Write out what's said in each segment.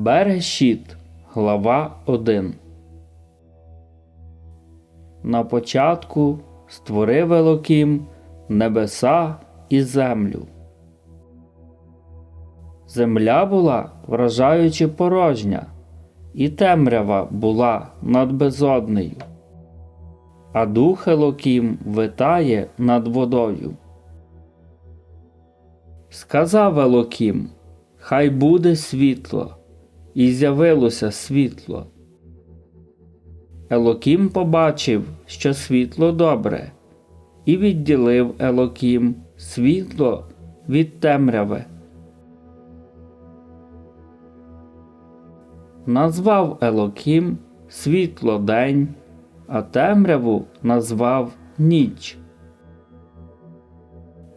Берешіт, глава 1 На початку створив Елокім небеса і землю. Земля була вражаючи порожня, і темрява була над безоднею, а дух Елокім витає над водою. Сказав Елокім, хай буде світло, і з'явилося світло. Елокім побачив, що світло добре, і відділив Елокім світло від темряви. Назвав Елокім світло день, а темряву назвав ніч.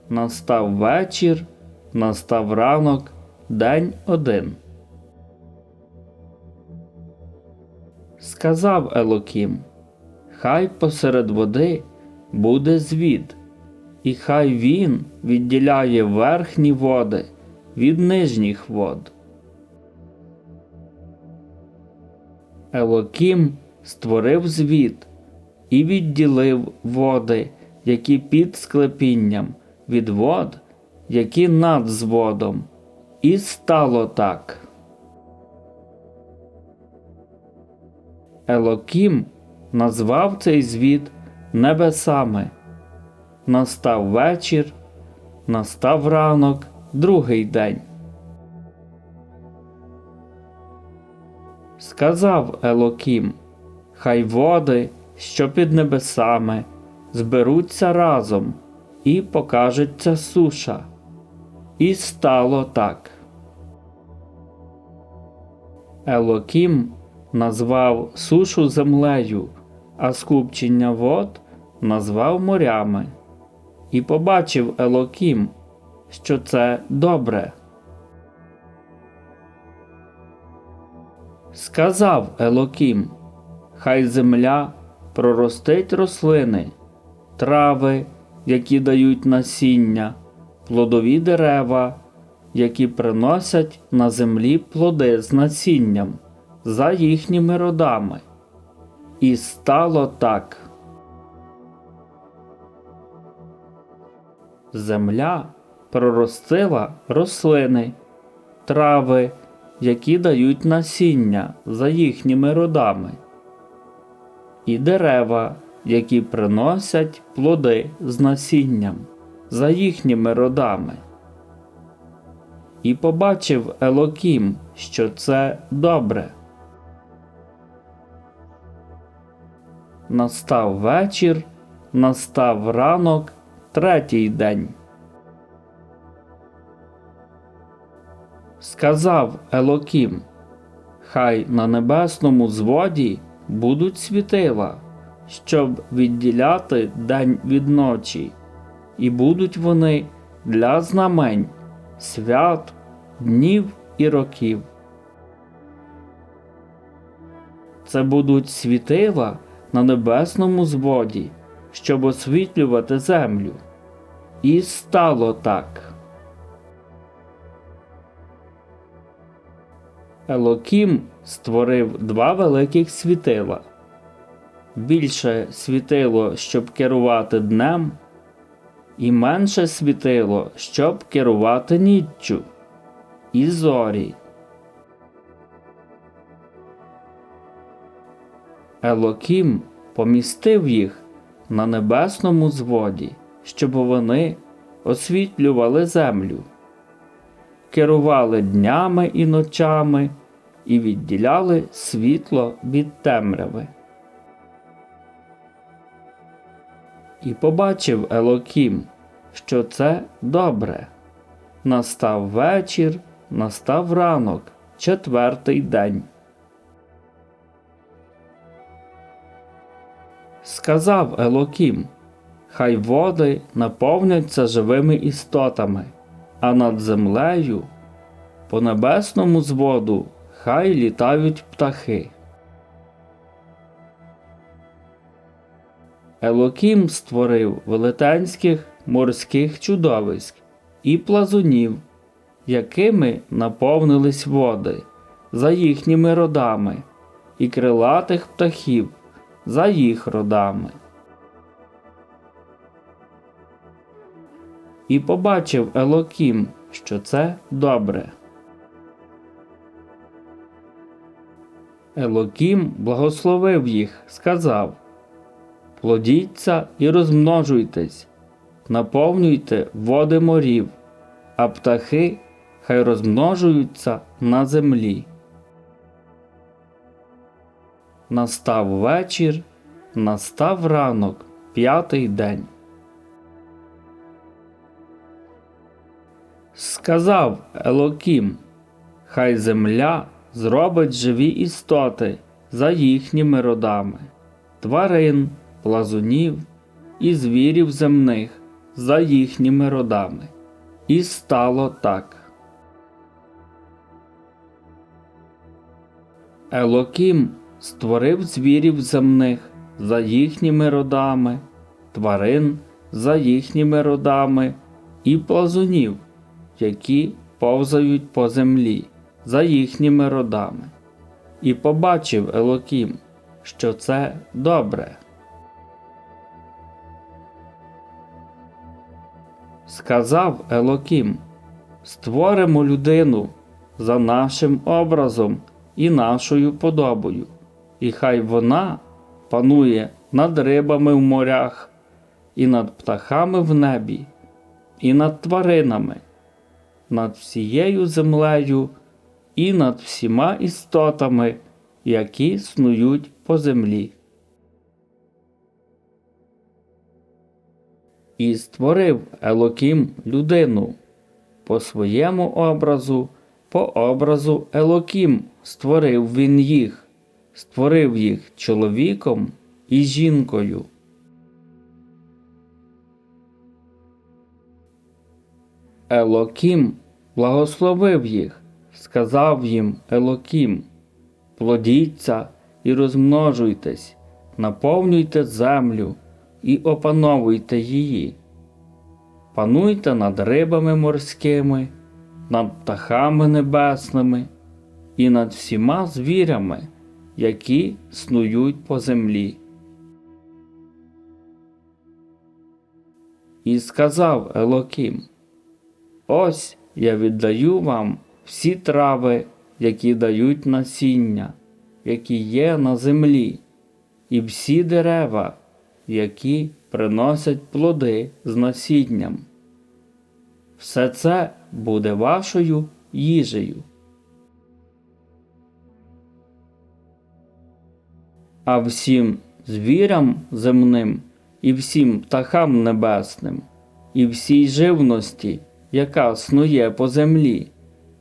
Настав вечір, настав ранок, день один. Сказав Елокім, хай посеред води буде звід, і хай він відділяє верхні води від нижніх вод. Елокім створив звід і відділив води, які під склепінням, від вод, які над зводом, і стало так. Елокім назвав цей звід небесами. Настав вечір, настав ранок, другий день. Сказав Елокім, хай води, що під небесами, зберуться разом і покажеться суша. І стало так. Елокім назвав сушу землею, а скупчення вод назвав морями. І побачив Елокім, що це добре. Сказав Елокім, хай земля проростить рослини, трави, які дають насіння, плодові дерева, які приносять на землі плоди з насінням за їхніми родами. І стало так. Земля проростила рослини, трави, які дають насіння за їхніми родами, і дерева, які приносять плоди з насінням за їхніми родами. І побачив Елокім, що це добре. Настав вечір, настав ранок, третій день. Сказав Елокім, хай на небесному зводі будуть світила, щоб відділяти день від ночі, і будуть вони для знамень, свят, днів і років. Це будуть світила на небесному зводі, щоб освітлювати землю. І стало так. Елокім створив два великих світила. Більше світило, щоб керувати днем, і менше світило, щоб керувати ніччю, і зорі. Елокім помістив їх на небесному зводі, щоб вони освітлювали землю, керували днями і ночами і відділяли світло від темряви. І побачив Елокім, що це добре. Настав вечір, настав ранок, четвертий день. Сказав Елокім, хай води наповняться живими істотами, а над землею, по небесному зводу, хай літають птахи. Елокім створив велетенських морських чудовиськ і плазунів, якими наповнились води, за їхніми родами, і крилатих птахів за їх родами. І побачив Елокім, що це добре. Елокім благословив їх, сказав Плодіться і розмножуйтесь, наповнюйте води морів, а птахи хай розмножуються на землі. Настав вечір, настав ранок, п'ятий день. Сказав Елокім, хай земля зробить живі істоти за їхніми родами, тварин, плазунів і звірів земних за їхніми родами. І стало так. Елокім створив звірів земних за їхніми родами, тварин за їхніми родами і плазунів, які повзають по землі за їхніми родами. І побачив Елокім, що це добре. Сказав Елокім, створимо людину за нашим образом і нашою подобою, і хай вона панує над рибами в морях, і над птахами в небі, і над тваринами, над всією землею, і над всіма істотами, які снують по землі. І створив Елокім людину по своєму образу, по образу Елокім створив він їх, створив їх чоловіком і жінкою. Елокім благословив їх, сказав їм Елокім, плодіться і розмножуйтесь, наповнюйте землю і опановуйте її. Пануйте над рибами морськими, над птахами небесними і над всіма звірями, які снують по землі. І сказав Елокім: Ось я віддаю вам всі трави, які дають насіння, які є на землі, і всі дерева, які приносять плоди з насінням. Все це буде вашою їжею. А всім звірям земним, і всім птахам небесним, і всій живності, яка снує по землі,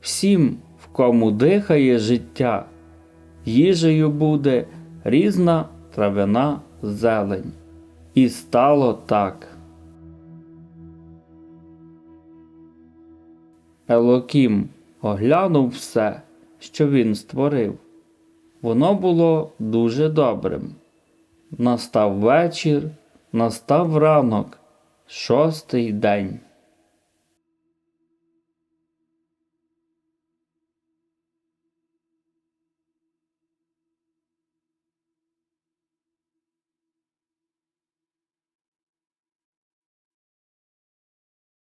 всім, в кому дихає життя, їжею буде різна травяна зелень. І стало так. Елокім оглянув все, що він створив. Воно було дуже добрим. Настав вечір, настав ранок, шостий день.